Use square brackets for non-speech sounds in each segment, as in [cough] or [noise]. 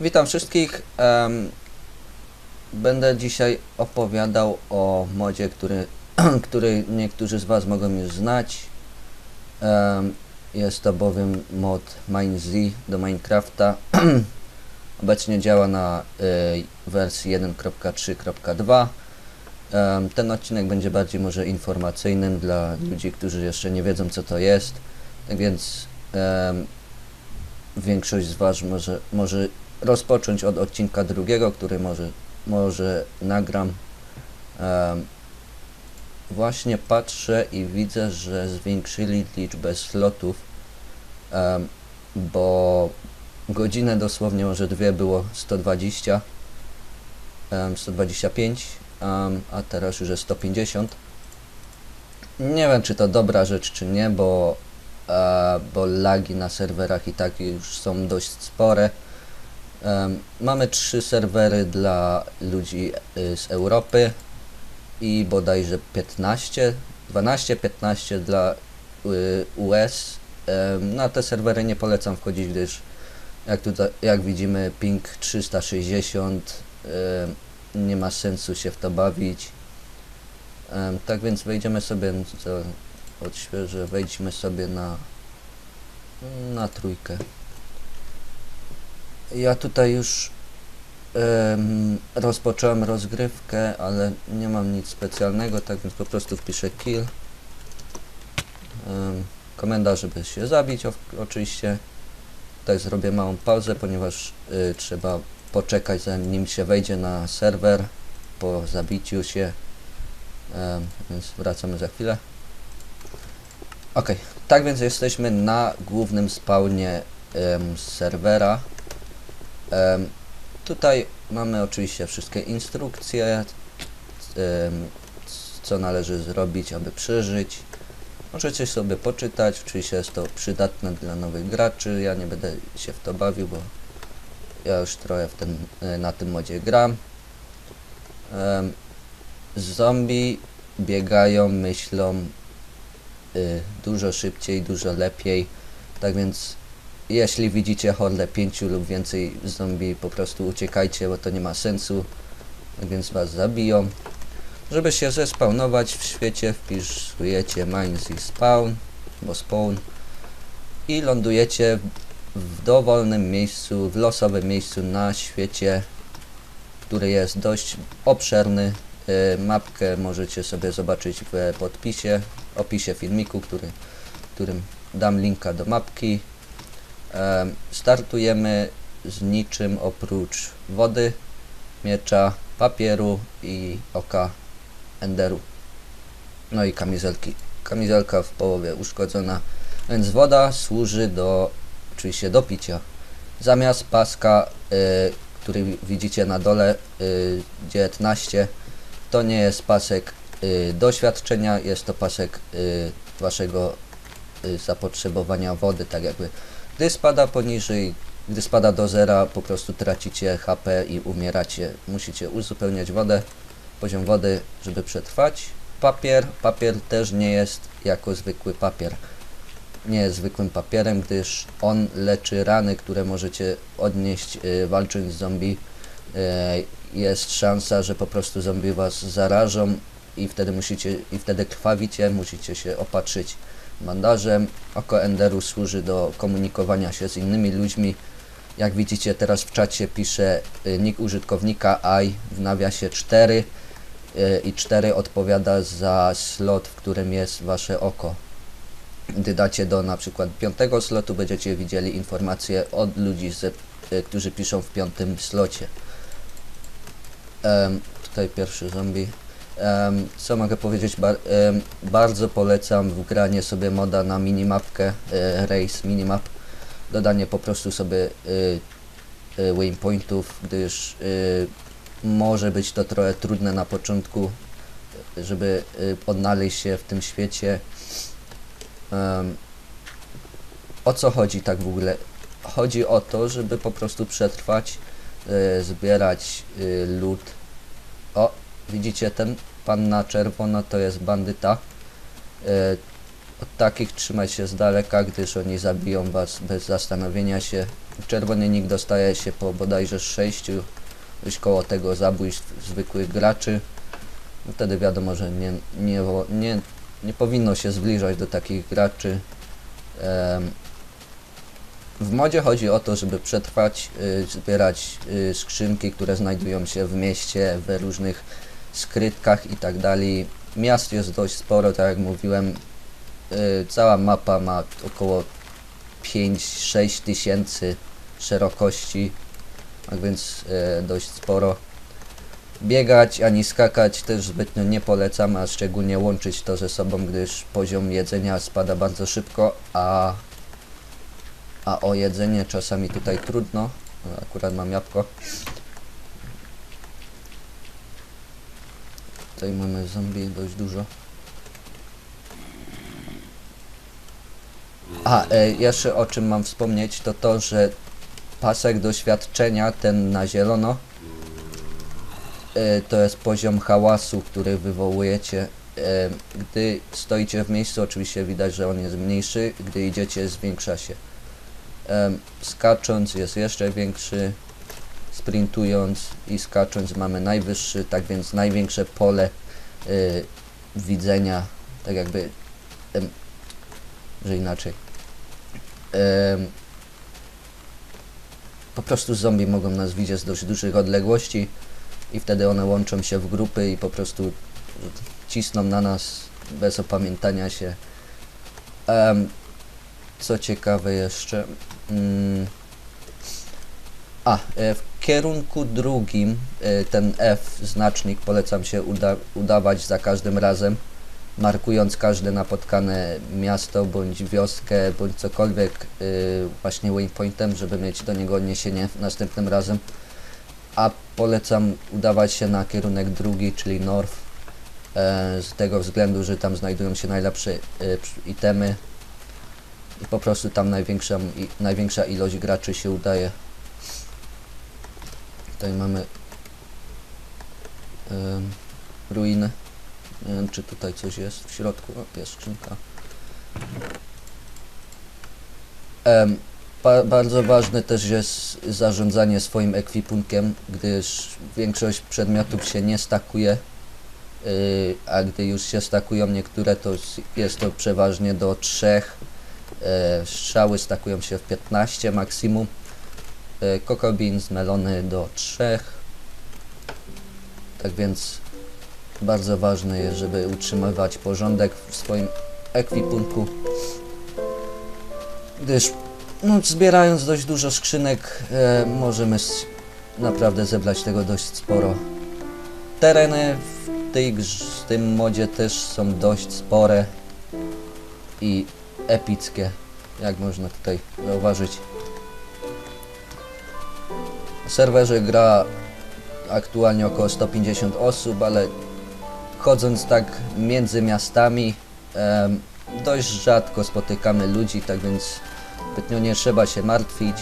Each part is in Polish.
Witam wszystkich. będę dzisiaj opowiadał o modzie, który, [clears throat] który niektórzy z Was mogą już znać. Jest to bowiem mod MineZ do Minecrafta. [clears throat] Obecnie działa na y, wersji 1.3.2. Em, ten odcinek będzie bardziej może informacyjnym dla ludzi, którzy jeszcze nie wiedzą co to jest. Tak więc większość z Was może, może rozpocząć od odcinka drugiego, który może, może nagram. Em, właśnie patrzę i widzę, że zwiększyli liczbę slotów, em, bo godzinę dosłownie może dwie było 120, em, 125, em, a teraz już jest 150. Nie wiem, czy to dobra rzecz, czy nie, bo, e, bo lagi na serwerach i tak już są dość spore. Mamy trzy serwery dla ludzi y, z Europy i bodajże 15, 12-15 dla y, US. Na te serwery nie polecam wchodzić, gdyż jak, tutaj, jak widzimy ping 360, em, nie ma sensu się w to bawić. Tak więc wejdziemy sobie, co odświeżę, wejdźmy sobie na, na trójkę. Ja tutaj już em, rozpocząłem rozgrywkę, ale nie mam nic specjalnego, tak więc po prostu wpiszę kill. Em, komenda, żeby się zabić o, oczywiście. Tutaj zrobię małą pauzę, ponieważ y, trzeba poczekać zanim się wejdzie na serwer po zabiciu się. Więc wracamy za chwilę. Ok, tak więc jesteśmy na głównym spawnie serwera. Tutaj mamy oczywiście wszystkie instrukcje, co należy zrobić, aby przeżyć. Możecie sobie poczytać, oczywiście jest to przydatne dla nowych graczy, ja nie będę się w to bawił, bo ja już trochę w ten, e, na tym modzie gram. Zombie biegają, myślą y, dużo szybciej, dużo lepiej, tak więc jeśli widzicie hordę pięciu lub więcej zombie, po prostu uciekajcie, bo to nie ma sensu. Więc was zabiją. Żeby się zespawnować w świecie, wpisujecie mines i spawn, bo spawn i lądujecie w dowolnym miejscu, w losowym miejscu na świecie, który jest dość obszerny. Y, Mapkę możecie sobie zobaczyć w podpisie, opisie filmiku, który, którym dam linka do mapki. Em, Startujemy z niczym oprócz wody, miecza, papieru i oka enderu. No i kamizelki. Kamizelka w połowie uszkodzona, więc woda służy do, oczywiście do picia. Zamiast paska, y, który widzicie na dole, y, 19, to nie jest pasek y, doświadczenia, jest to pasek y, waszego zapotrzebowania wody, tak jakby gdy spada poniżej, gdy spada do zera, po prostu tracicie HP i umieracie. Musicie uzupełniać wodę, poziom wody, żeby przetrwać. Papier, papier też nie jest jako zwykły papier. Nie jest zwykłym papierem, gdyż on leczy rany, które możecie odnieść y, walcząc z zombie. Y, jest szansa, że po prostu zombie was zarażą i wtedy musicie, i wtedy krwawicie, musicie się opatrzyć bandażem. Oko Enderu służy do komunikowania się z innymi ludźmi. Jak widzicie teraz w czacie pisze y, nick użytkownika i w nawiasie 4 y, i 4 odpowiada za slot, w którym jest wasze oko. Gdy dacie do na przykład piątego slotu, będziecie widzieli informacje od ludzi, y, którzy piszą w piątym slocie. Em, tutaj pierwszy zombie. Co mogę powiedzieć? Bardzo polecam wgranie sobie moda na minimapkę, e, race minimap. Dodanie po prostu sobie y, y, waypointów, gdyż może być to trochę trudne na początku, żeby odnaleźć się w tym świecie. O co chodzi tak w ogóle? Chodzi o to, żeby po prostu przetrwać, zbierać lód. O, widzicie ten pan na czerwono to jest bandyta. Y, od takich trzymać się z daleka, gdyż oni zabiją was bez zastanowienia się. czerwony nick dostaje się po bodajże 6 już koło tego zabójstw zwykłych graczy. No Wtedy wiadomo, że nie, nie, nie, nie powinno się zbliżać do takich graczy. Em, w modzie chodzi o to, żeby przetrwać, y, zbierać skrzynki, które znajdują się w mieście, we różnych skrytkach i tak dalej. Miast jest dość sporo, tak jak mówiłem. Y, cała mapa ma około 5-6 tysięcy szerokości, tak więc y, dość sporo. Biegać ani skakać też zbytnio nie polecam, a szczególnie łączyć to ze sobą, gdyż poziom jedzenia spada bardzo szybko, a, a o jedzenie czasami tutaj trudno. Akurat mam jabłko. Tutaj mamy zombie dość dużo. A, e, jeszcze o czym mam wspomnieć, to to, że pasek doświadczenia, ten na zielono, e, to jest poziom hałasu, który wywołujecie. E, gdy stoicie w miejscu, oczywiście widać, że on jest mniejszy, gdy idziecie, zwiększa się. Em, skacząc jest jeszcze większy, sprintując i skacząc mamy najwyższy, tak więc największe pole y, widzenia, tak jakby, em, że inaczej. Em, po prostu zombie mogą nas widzieć z dość dużych odległości i wtedy one łączą się w grupy i po prostu cisną na nas bez opamiętania się. Co ciekawe jeszcze. Mm, a, e, w kierunku drugim e, ten F znacznik polecam się uda udawać za każdym razem, markując każde napotkane miasto bądź wioskę bądź cokolwiek e, właśnie waypointem, żeby mieć do niego odniesienie następnym razem. A polecam udawać się na kierunek drugi, czyli north, z tego względu, że tam znajdują się najlepsze itemy i po prostu tam największa, największa ilość graczy się udaje. Tutaj mamy em, ruiny. Nie wiem, czy tutaj coś jest w środku. O, jest skrzynka. Em, ba bardzo ważne też jest zarządzanie swoim ekwipunkiem, gdyż większość przedmiotów się nie stakuje, yy, a gdy już się stakują niektóre, to jest to przeważnie do trzech. E, strzały stakują się w 15 maksimum. E, Coco beans, melony do 3. Tak więc bardzo ważne jest, żeby utrzymywać porządek w swoim ekwipunku. Gdyż no, zbierając dość dużo skrzynek e, możemy naprawdę zebrać tego dość sporo. Tereny w, tej, w tym modzie też są dość spore i epickie, jak można tutaj zauważyć. Serwerze gra aktualnie około 150 osób, ale chodząc tak między miastami dość rzadko spotykamy ludzi, tak więc zbytnio nie trzeba się martwić.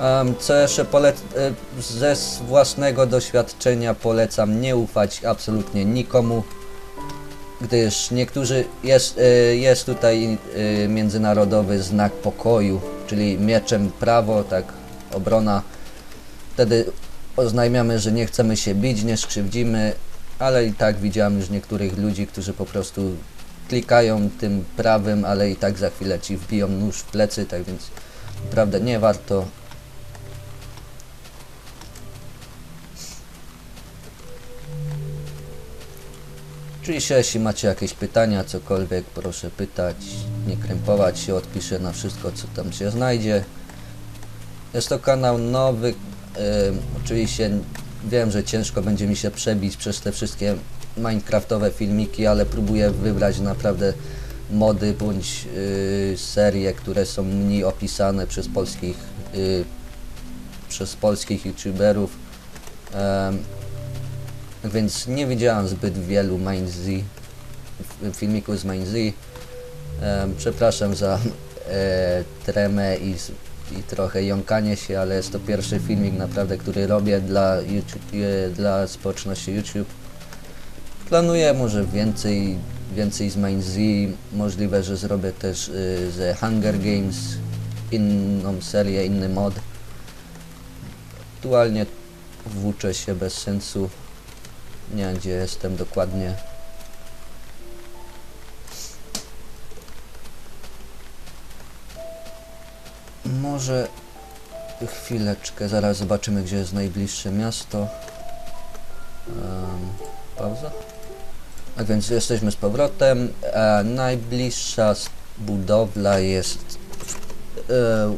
Em, co jeszcze polec e, ze własnego doświadczenia polecam nie ufać absolutnie nikomu gdyż niektórzy jest, y, jest tutaj y, międzynarodowy znak pokoju, czyli mieczem prawo, tak obrona. Wtedy oznajmiamy, że nie chcemy się bić, nie skrzywdzimy, ale i tak widziałem już niektórych ludzi, którzy po prostu klikają tym prawym, ale i tak za chwilę ci wbiją nóż w plecy, tak więc naprawdę nie warto. Oczywiście, jeśli macie jakieś pytania, cokolwiek, proszę pytać, nie krępować się, odpiszę na wszystko, co tam się znajdzie. Jest to kanał nowy, oczywiście wiem, że ciężko będzie mi się przebić przez te wszystkie minecraftowe filmiki, ale próbuję wybrać naprawdę mody bądź y, serie, które są mniej opisane przez polskich y, przez polskich youtuberów. Więc nie widziałem zbyt wielu MindZ, f- filmików z MindZ. Em, przepraszam za e, tremę i, i trochę jąkanie się, ale jest to pierwszy filmik naprawdę, który robię dla, YouTube, e, dla społeczności YouTube. Planuję może więcej, więcej z MindZ, możliwe, że zrobię też e, ze Hunger Games inną serię, inny mod. Aktualnie włóczę się bez sensu. Nie wiem gdzie jestem dokładnie. Może chwileczkę, zaraz zobaczymy gdzie jest najbliższe miasto. Um, pauza. Tak więc jesteśmy z powrotem. E, najbliższa budowla jest e,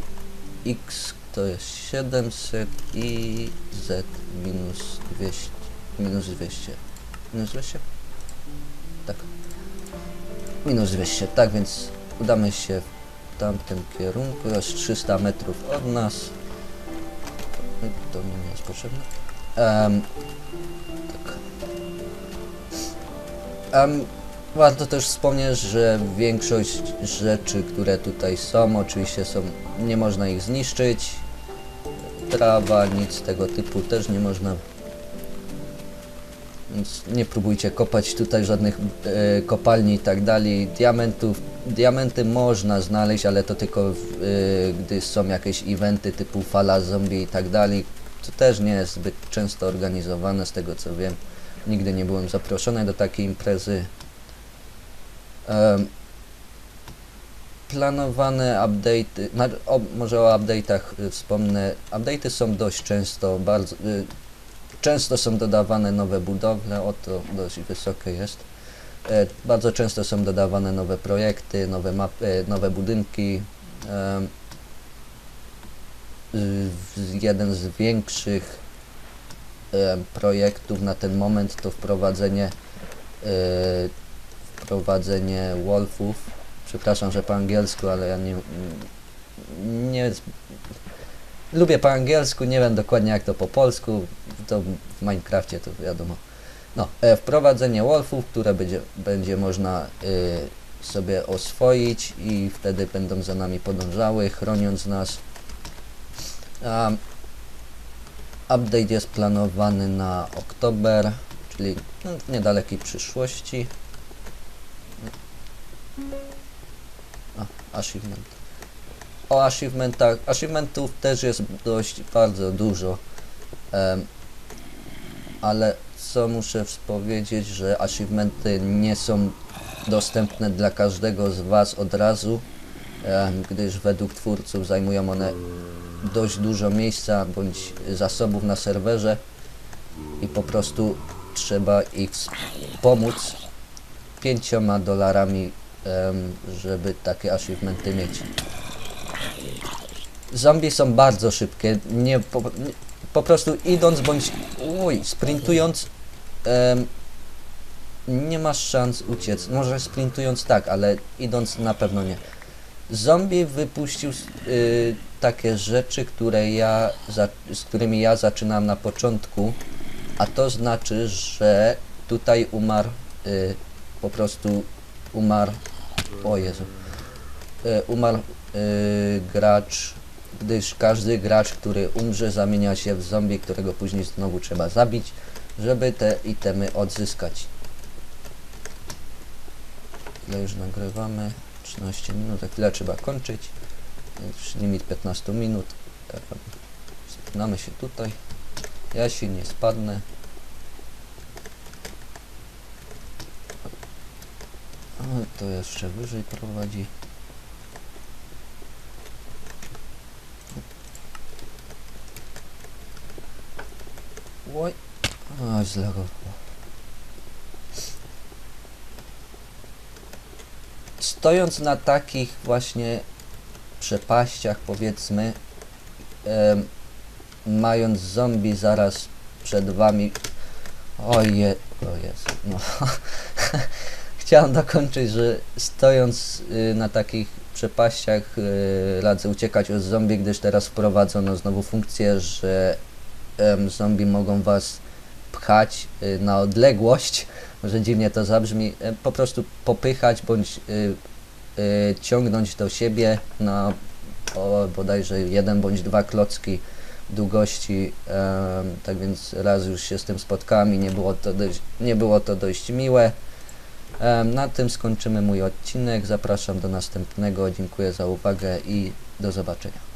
X to jest 700 i Z minus 200. Minus 200. Minus 200? Tak. Minus 200, tak więc udamy się w tamtym kierunku. Jest 300 metrów od nas. To mi nie jest potrzebne. Em, tak. Em, warto też wspomnieć, że większość rzeczy, które tutaj są, oczywiście są, nie można ich zniszczyć. Trawa, nic tego typu też nie można. Więc nie próbujcie kopać tutaj żadnych e, kopalni i tak dalej. Diamentów, diamenty można znaleźć, ale to tylko e, gdy są jakieś eventy typu fala zombie i tak dalej. To też nie jest zbyt często organizowane z tego co wiem. Nigdy nie byłem zaproszony do takiej imprezy. Em, planowane update'y, na- o, może o update'ach y, wspomnę. Update'y są dość często, bardzo y, często są dodawane nowe budowle, oto dość wysokie jest. E, bardzo często są dodawane nowe projekty, nowe mapy, nowe budynki. W- jeden z większych projektów na ten moment to wprowadzenie e, wprowadzenie wolfów. Przepraszam, że po angielsku, ale ja nie nie lubię po angielsku, nie wiem dokładnie jak to po polsku. To w Minecrafcie to wiadomo. No, e, wprowadzenie wolfów, które będzie, będzie można y, sobie oswoić i wtedy będą za nami podążały, chroniąc nas. Update jest planowany na oktober, czyli no, w niedalekiej przyszłości. A, achievement. O achievementach, achievementów też jest dość bardzo dużo. Ale co muszę powiedzieć, że achievementy nie są dostępne dla każdego z Was od razu, gdyż według twórców zajmują one dość dużo miejsca bądź zasobów na serwerze i po prostu trzeba ich pomóc pięcioma dolarami, żeby takie achievementy mieć. Zombie są bardzo szybkie, nie po, prostu idąc bądź uj, sprintując em, nie masz szans uciec. Może sprintując tak, ale idąc na pewno nie. Zombie wypuścił y, takie rzeczy, które ja, za, z którymi ja zaczynam na początku, a to znaczy, że tutaj umarł y, po prostu umarł o Jezu y, umarł y, gracz, gdyż każdy gracz, który umrze zamienia się w zombie, którego później znowu trzeba zabić, żeby te itemy odzyskać. Ile już nagrywamy? 13 minut, za chwilę trzeba kończyć. Więc limit 15 minut. Spinamy się tutaj. Ja się nie spadnę. O, to jeszcze wyżej prowadzi. A zlagowało. Stojąc na takich właśnie przepaściach, powiedzmy, em, mając zombie zaraz przed wami. Oje, o Jezu, no. [laughs] Chciałem dokończyć, że stojąc y, na takich przepaściach y, radzę uciekać od zombie, gdyż teraz wprowadzono znowu funkcję, że em, zombie mogą was pchać y, na odległość, [laughs] może dziwnie to zabrzmi, e, po prostu popychać bądź y, y, ciągnąć do siebie na o, bodajże jeden bądź dwa klocki długości, tak więc raz już się z tym spotkałem i nie było to dość, nie było to dość miłe. Na tym skończymy mój odcinek, zapraszam do następnego, dziękuję za uwagę i do zobaczenia.